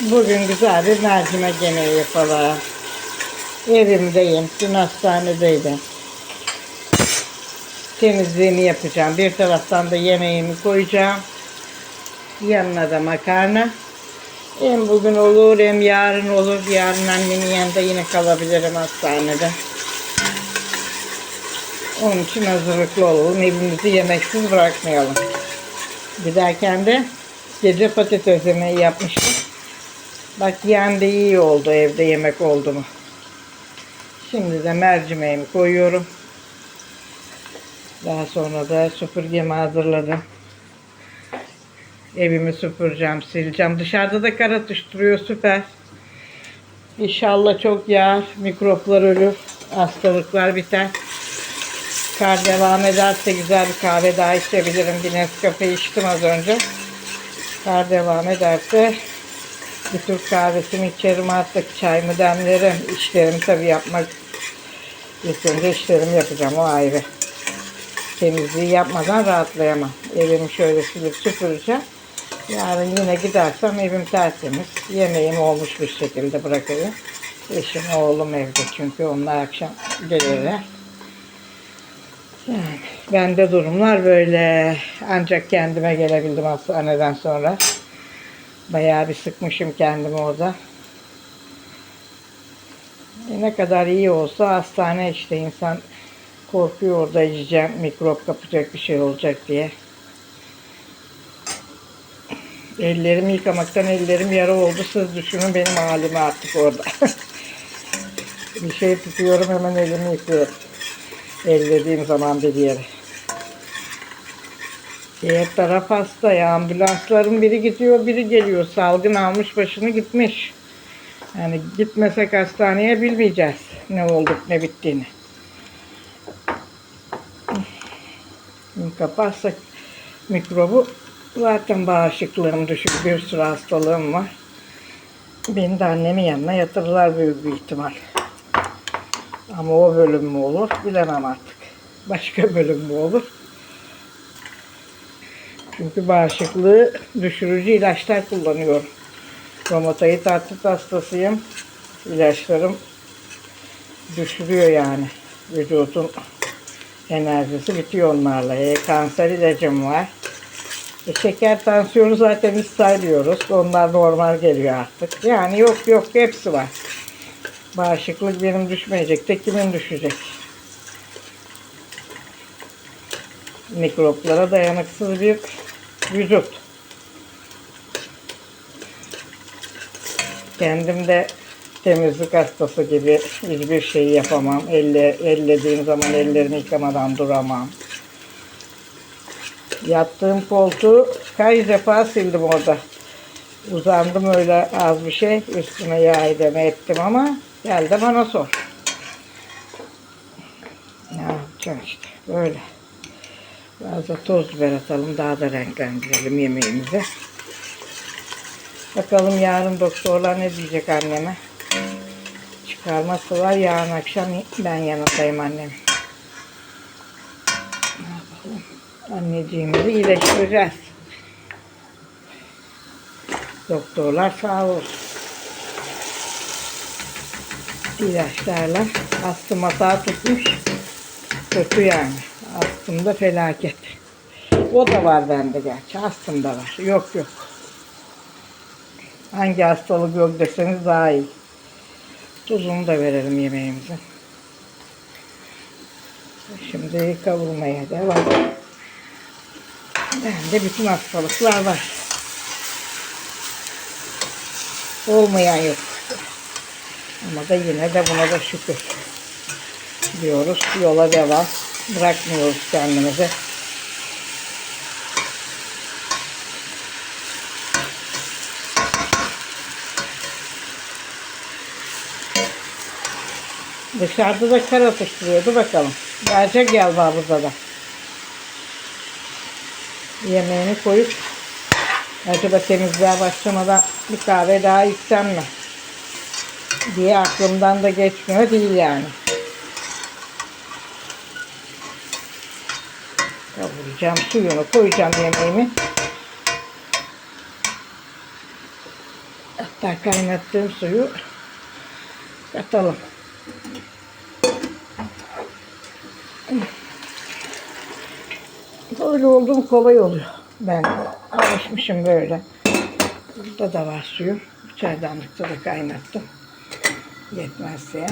Bugün güzel bir mercimek yemeği yapalım. Evimdeyim. Dün hastanedeydim. Temizliğimi yapacağım. Bir taraftan da yemeğimi koyacağım. Yanına da makarna. Hem bugün olur hem yarın olur. Yarın annemin yanında yine kalabilirim hastanede. Onun için hazırlıklı olalım. Evimizi yemeksiz bırakmayalım. Giderken de gece patates yemeği yapmıştım. Bak yani de iyi oldu evde yemek oldu mu. Şimdi de mercimeğimi koyuyorum. Daha sonra da süpürgemi hazırladım. Evimi süpüreceğim, sileceğim. Dışarıda da kar atıştırıyor süper. İnşallah çok yağar, mikroplar ölür, hastalıklar biter. Kar devam ederse güzel bir kahve daha içebilirim. Bir Nescafe içtim az önce. Kar devam ederse bir Türk kahvesini içerim artık. Çayımı demlerim. İşlerimi tabii yapmak istedim. işlerimi yapacağım o ayrı. Temizliği yapmadan rahatlayamam. Evimi şöyle silip süpüreceğim. Yarın yine gidersem evim tertemiz. Yemeğim olmuş bir şekilde bırakayım. Eşim oğlum evde çünkü onlar akşam gelirler. Yani bende durumlar böyle. Ancak kendime gelebildim hastaneden sonra. Bayağı bir sıkmışım kendimi orada. E ne kadar iyi olsa hastane işte insan korkuyor orada yiyeceğim, mikrop kapacak bir şey olacak diye. Ellerimi yıkamaktan ellerim yara oldu. Siz düşünün benim halimi artık orada. bir şey tutuyorum hemen elimi yıkıyorum. Ellediğim zaman bir yere. Diğer taraf hasta ya. Ambulansların biri gidiyor, biri geliyor. Salgın almış başını gitmiş. Yani gitmesek hastaneye bilmeyeceğiz ne olduk ne bittiğini. Şimdi Kaparsak mikrobu zaten bağışıklığım düşük bir sürü hastalığım var. Beni de annemin yanına yatırırlar büyük bir ihtimal. Ama o bölüm mü olur bilemem artık. Başka bölüm mü olur? Çünkü bağışıklığı düşürücü ilaçlar kullanıyorum. Romatayı tatlı hastasıyım. İlaçlarım düşürüyor yani. Vücudun enerjisi bitiyor onlarla. E, kanser ilacım var. E, şeker tansiyonu zaten hiç saymıyoruz. Onlar normal geliyor artık. Yani yok yok hepsi var. Bağışıklık benim düşmeyecek de kimin düşecek? Mikroplara dayanıksız bir vücut. Kendim de temizlik hastası gibi hiçbir şey yapamam. Elle, ellediğim zaman ellerimi yıkamadan duramam. Yattığım koltuğu kaç defa sildim orada. Uzandım öyle az bir şey. Üstüne yağ edeme ettim ama gel de bana sor. Ne yapacağım işte böyle. Biraz da toz biber atalım daha da renklendirelim yemeğimizi. Bakalım yarın doktorlar ne diyecek anneme. Çıkarmazsalar yarın akşam ben yanındayım annem. Anneciğimizi iyileştireceğiz. Doktorlar sağ olsun. İlaçlarla astım hata tutmuş. Kötü yani. Astımda felaket. O da var bende gerçi. Astım da var. Yok yok. Hangi hastalık yok deseniz daha iyi. Tuzunu da verelim yemeğimize. Şimdi kavurmaya devam. Bende bütün hastalıklar var. Olmayan yok. Ama da yine de buna da şükür diyoruz. Yola devam. Bırakmıyoruz kendimizi. Dışarıda da kar atıştırıyordu bakalım. Gelecek galiba burada da. Yemeğini koyup acaba temizliğe başlamadan bir kahve daha içsem mi? diye aklımdan da geçmiyor değil yani. Kavuracağım suyunu koyacağım yemeğimi. Hatta kaynattığım suyu katalım. Böyle oldu mu kolay oluyor. Ben alışmışım böyle. Burada da var suyum. Çaydanlıkta da kaynattım. Yetmezse.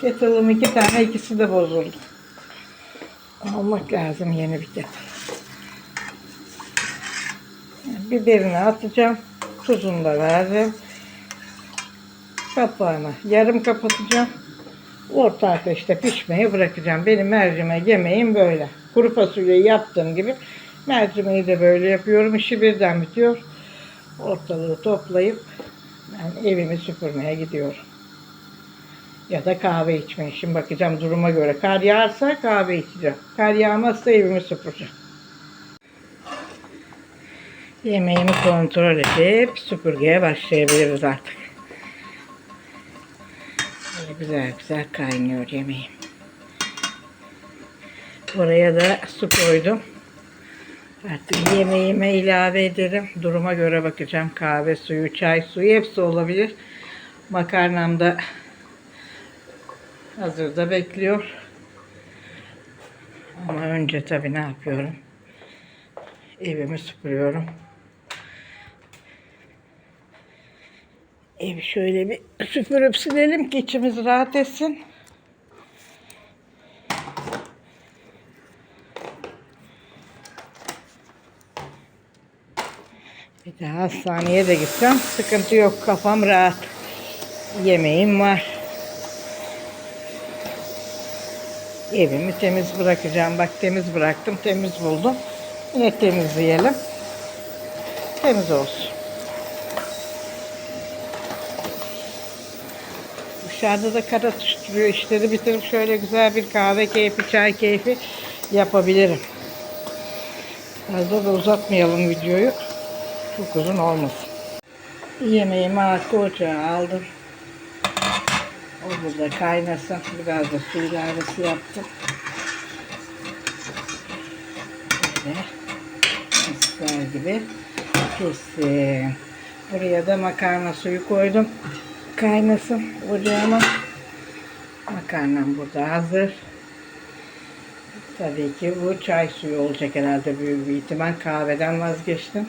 Kettle'ım iki tane ikisi de bozuldu. Almak lazım yeni bir kettle. Biberini atacağım. Tuzunu da verdim. Kapağını yarım kapatacağım. Orta ateşte pişmeye bırakacağım. Benim mercimek yemeğim böyle. Kuru fasulyeyi yaptığım gibi mercimeği de böyle yapıyorum. İşi birden bitiyor. Ortalığı toplayıp ben evimi süpürmeye gidiyorum. Ya da kahve içmeye. Şimdi bakacağım duruma göre. Kar yağarsa kahve içeceğim. Kar yağmazsa evimi süpüreceğim. Yemeğimi kontrol edip süpürgeye başlayabiliriz artık. Böyle güzel güzel kaynıyor yemeğim. Oraya da su koydum. Artık yemeğime ilave ederim. Duruma göre bakacağım. Kahve suyu, çay suyu hepsi olabilir. Makarnam da hazırda bekliyor. Ama önce tabii ne yapıyorum? Evimi süpürüyorum. Evi şöyle bir süpürüp silelim ki içimiz rahat etsin. Bir daha hastaneye de gitsem sıkıntı yok. Kafam rahat. Yemeğim var. Evimi temiz bırakacağım. Bak temiz bıraktım. Temiz buldum. Yine temizleyelim. Temiz olsun. Dışarıda da kara tutuşturuyor. İşleri bitirip şöyle güzel bir kahve keyfi, çay keyfi yapabilirim. Fazla da uzatmayalım videoyu. Çok uzun olmasın. Yemeğimi arka ocağa aldım. O burada kaynasın. Biraz da su ilavesi yaptım. Böyle misler gibi kestim. Buraya da makarna suyu koydum. Kaynasın ocağıma. Makarnam burada hazır. Tabii ki bu çay suyu olacak herhalde büyük bir ihtimal. Kahveden vazgeçtim.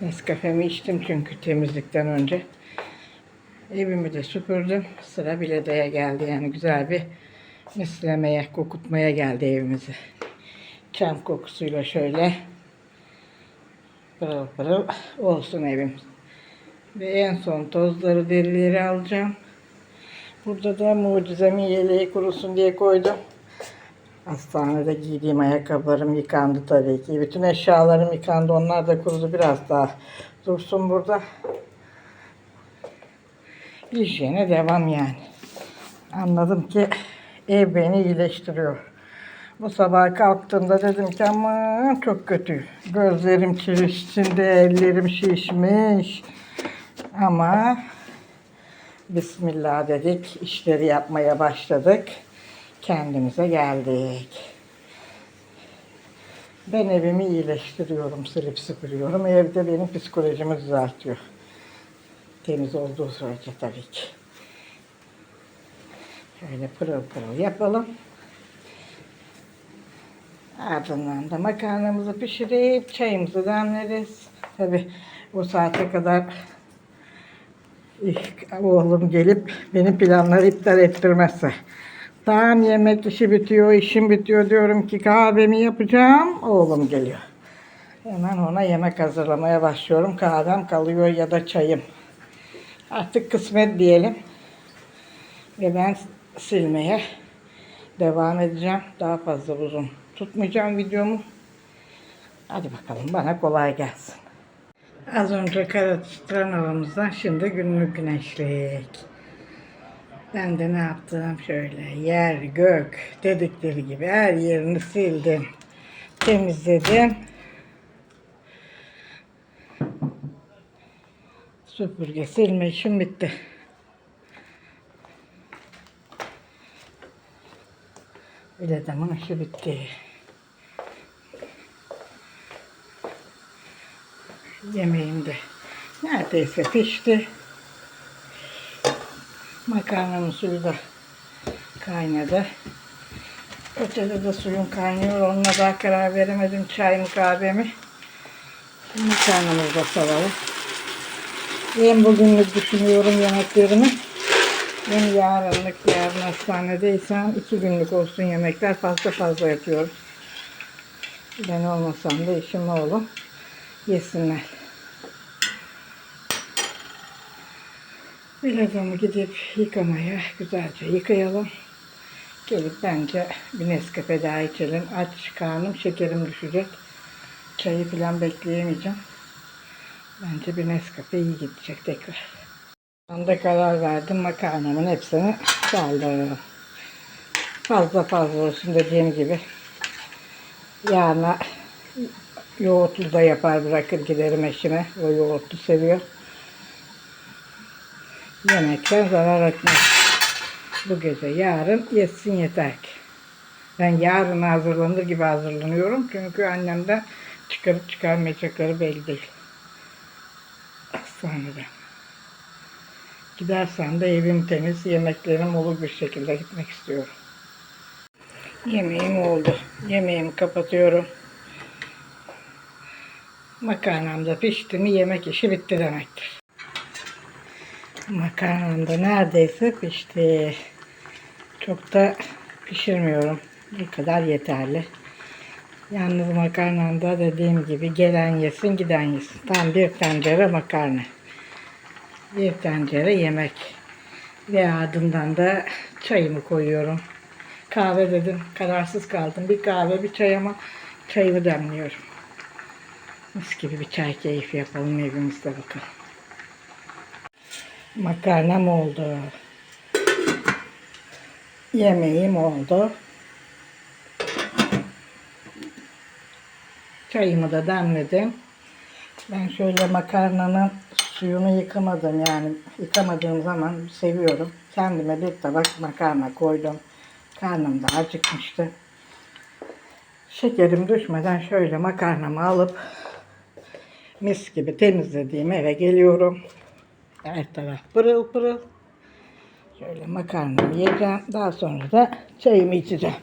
Nescafe'mi içtim çünkü temizlikten önce. Evimi de süpürdüm. Sıra biledeye geldi. Yani güzel bir mislemeye, kokutmaya geldi evimizi. Çam kokusuyla şöyle pırıl pırıl olsun evim. Ve en son tozları, derileri alacağım. Burada da mucizemin yeleği kurusun diye koydum. Hastanede giydiğim ayakkabılarım yıkandı tabii ki. Bütün eşyalarım yıkandı. Onlar da kurudu. Biraz daha dursun burada. Hijyene devam yani. Anladım ki ev beni iyileştiriyor. Bu sabah kalktığımda dedim ki aman çok kötü. Gözlerim çirişçinde, ellerim şişmiş. Ama Bismillah dedik, işleri yapmaya başladık. Kendimize geldik. Ben evimi iyileştiriyorum, silip süpürüyorum. Evde benim psikolojimi düzeltiyor. Temiz olduğu sürece tabii ki. Şöyle pırıl pırıl yapalım. Ardından da makarnamızı pişirip çayımızı demleriz. Tabii bu saate kadar oğlum gelip benim planları iptal ettirmezse. Tam yemek işi bitiyor, işim bitiyor diyorum ki kahvemi yapacağım. Oğlum geliyor. Hemen ona yemek hazırlamaya başlıyorum. Kahvem kalıyor ya da çayım. Artık kısmet diyelim. Ve ben silmeye devam edeceğim. Daha fazla uzun tutmayacağım videomu. Hadi bakalım bana kolay gelsin. Az önce Karatıstran havamızdan şimdi günlük güneşlik. Ben de ne yaptım şöyle yer gök dedikleri gibi her yerini sildim. Temizledim. Süpürge silme işim bitti. Bile işi bitti. Yemeğim de neredeyse pişti. Makarnanın suyu da kaynadı. Ötede de suyum kaynıyor. Onunla daha karar veremedim çayımı kahvemi. Makarnamızı da salalım. Hem bugünlük düşünüyorum yemeklerimi. Hem yarınlık, yarın hastanedeysem iki günlük olsun yemekler fazla fazla yapıyorum. Ben olmasam da işim oğlum yesinler. Birazını gidip yıkamaya güzelce yıkayalım. Gelip bence bir Nescafe daha içelim. Aç karnım, şekerim düşecek. Çayı falan bekleyemeyeceğim. Bence bir Nescafe iyi gidecek tekrar. Ben de karar verdim makarnamın hepsini saldım. Fazla fazla olsun dediğim gibi. Yarına yoğurtlu da yapar bırakır giderim eşime. O yoğurtlu seviyor. Yemekten zarar etmez. Bu gece yarın yesin yeter ki. Ben yarın hazırlanır gibi hazırlanıyorum. Çünkü annemden çıkarıp çıkarmayacakları belli değil. Hastaneden. Gidersem de evim temiz, yemeklerim olur bir şekilde gitmek istiyorum. Yemeğim oldu. Yemeğimi kapatıyorum. Makarnam da pişti mi yemek işi bitti demektir. Makarnam da neredeyse pişti. Çok da pişirmiyorum. Bu kadar yeterli. Yalnız makarnamda dediğim gibi gelen yesin giden yesin. Tam bir tencere makarna. Bir tencere yemek. Ve ardından da çayımı koyuyorum. Kahve dedim. Kararsız kaldım. Bir kahve bir çay ama çayımı demliyorum. Mis gibi bir çay keyfi yapalım evimizde bakalım. Makarnam oldu. Yemeğim oldu. Çayımı da demledim. Ben şöyle makarnanın suyunu yıkamadım yani yıkamadığım zaman seviyorum. Kendime bir tabak makarna koydum. Karnım da acıkmıştı. Şekerim düşmeden şöyle makarnamı alıp mis gibi temizlediğim eve geliyorum. Her taraf pırıl pırıl. Şöyle makarnamı yiyeceğim. Daha sonra da çayımı içeceğim.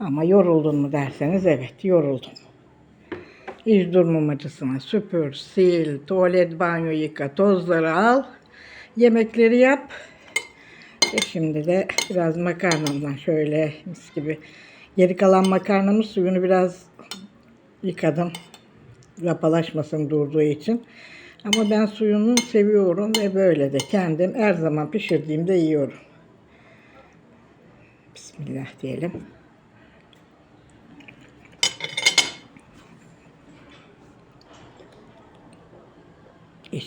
Ama yoruldun mu derseniz evet yoruldum. İş durmamacısına süpür, sil, tuvalet, banyo yıka, tozları al. Yemekleri yap. Ve şimdi de biraz makarnamdan şöyle mis gibi. Geri kalan makarnamın suyunu biraz yıkadım. Lapalaşmasın durduğu için. Ama ben suyunu seviyorum ve böyle de kendim her zaman pişirdiğimde yiyorum. Bismillah diyelim.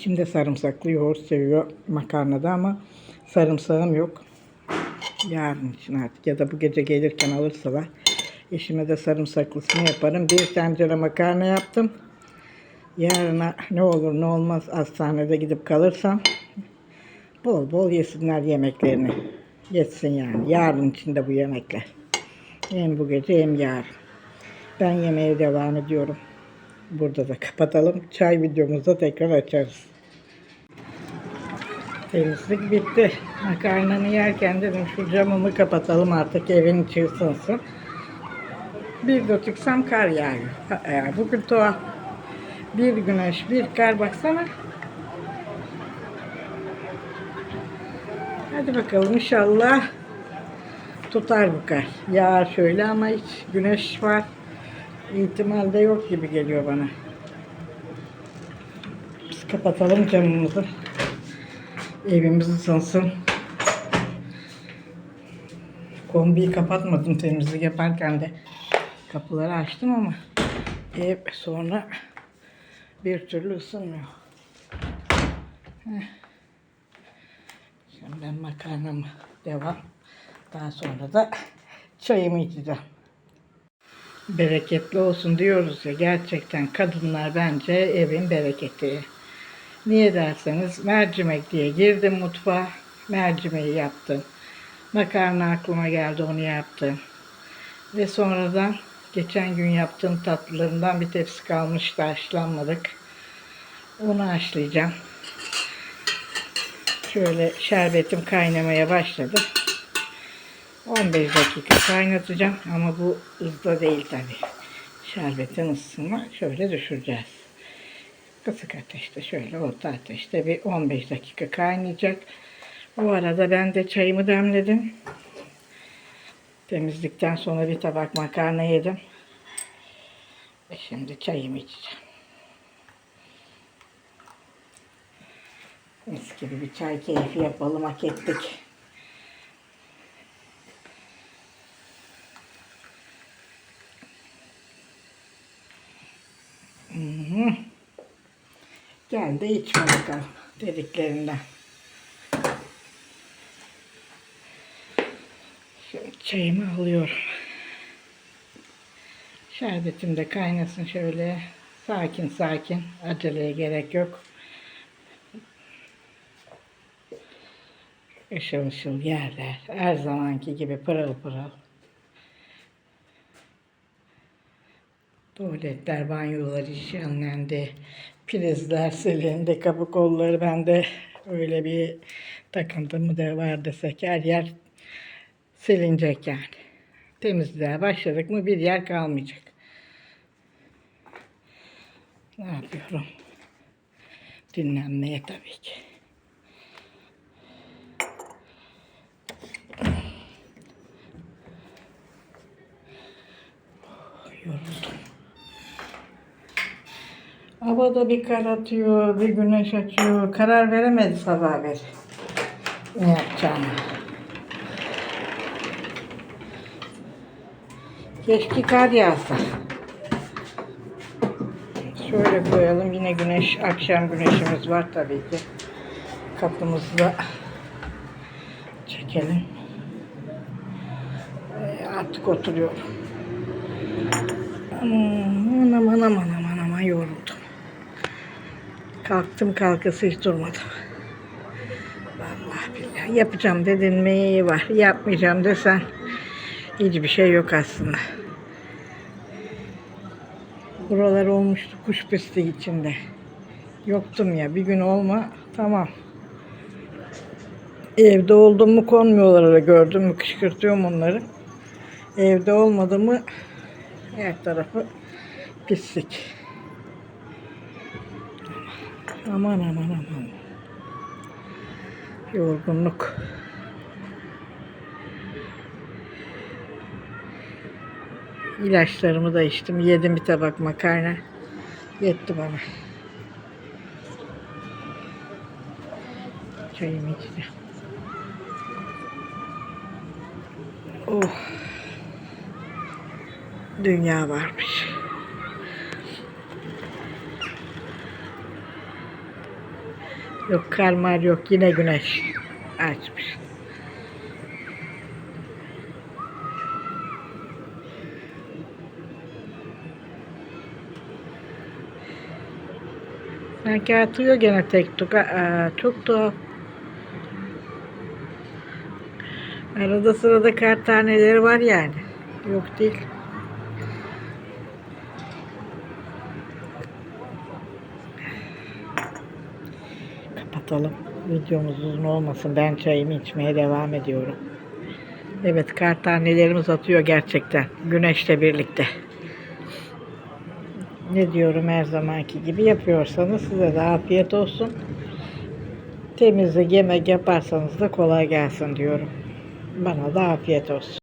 Eşim de sarımsaklı yoğurt seviyor makarnada ama sarımsağım yok. Yarın için artık ya da bu gece gelirken alırsalar eşime de sarımsaklısını yaparım. Bir tencere makarna yaptım. Yarına ne olur ne olmaz hastanede gidip kalırsam bol bol yesinler yemeklerini. Yetsin yani. Yarın için de bu yemekler. Hem bu gece hem yarın. Ben yemeğe devam ediyorum. Burada da kapatalım. Çay videomuzda tekrar açarız. Temizlik bitti. Makarnamı yerken dedim şu camımı kapatalım artık evin içi ısınsın. Bir de çıksam kar yağıyor. Ha, e, Bugün tuhaf. Bir güneş, bir kar baksana. Hadi bakalım inşallah tutar bu kar. Yağar şöyle ama hiç güneş var. İhtimal yok gibi geliyor bana. Biz kapatalım camımızı. Evimiz ısınsın. Kombiyi kapatmadım temizlik yaparken de kapıları açtım ama ev sonra bir türlü ısınmıyor. Şimdi ben makarnamı devam. Daha sonra da çayımı içeceğim. Bereketli olsun diyoruz ya gerçekten kadınlar bence evin bereketi. Niye derseniz mercimek diye girdim mutfağa. Mercimeği yaptım. Makarna aklıma geldi onu yaptım. Ve sonradan geçen gün yaptığım tatlılarımdan bir tepsi kalmıştı haşlanmadık. Onu haşlayacağım. Şöyle şerbetim kaynamaya başladı. 15 dakika kaynatacağım ama bu hızda değil tabi. Şerbetin ısısını şöyle düşüreceğiz. Kısık ateşte şöyle orta ateşte bir 15 dakika kaynayacak. Bu arada ben de çayımı demledim. Temizlikten sonra bir tabak makarna yedim. Ve şimdi çayımı içeceğim. Mis gibi bir çay keyfi yapalım hak ettik. Gel de içme bakalım dediklerinden. Şimdi çayımı alıyorum. Şerbetim de kaynasın şöyle. Sakin sakin. Aceleye gerek yok. Işıl ışıl yerler. Her zamanki gibi pırıl pırıl. Tuvaletler, banyolar işlenlendi. Prizler silindi. Kapı kolları bende öyle bir takıntı mı da var desek her yer silinecek yani. Temizliğe başladık mı bir yer kalmayacak. Ne yapıyorum? Dinlenmeye tabii ki. Yoruldum. Havada bir kar atıyor, bir güneş açıyor. Karar veremedi sabah beri. Ne yapacağını. Keşke kar yağsa. Şöyle koyalım. Yine güneş, akşam güneşimiz var tabii ki. Kapımızı da çekelim. Ee, artık oturuyorum. Aman aman aman aman aman yoruldum. Kalktım kalkası hiç durmadım. Vallahi billahi. Yapacağım dedin mi var. Yapmayacağım desen hiçbir şey yok aslında. Buralar olmuştu kuş pisti içinde. Yoktum ya bir gün olma tamam. Evde oldum mu konmuyorlar öyle gördüm mü kışkırtıyorum onları. Evde olmadı mı her tarafı pislik. Aman aman aman. Yorgunluk. İlaçlarımı da içtim. Yedim bir tabak makarna. Yetti bana. Çayımı içeceğim. Oh. Dünya varmış. Yok kar mar yok yine güneş açmış. Sanki atıyor gene tek tuk. Aa, çok tuhaf. Arada sırada kar taneleri var yani. Yok değil. Kapatalım. Videomuz uzun olmasın. Ben çayımı içmeye devam ediyorum. Evet kar tanelerimiz atıyor gerçekten. Güneşle birlikte. Ne diyorum her zamanki gibi yapıyorsanız size de afiyet olsun. Temizlik yemek yaparsanız da kolay gelsin diyorum. Bana da afiyet olsun.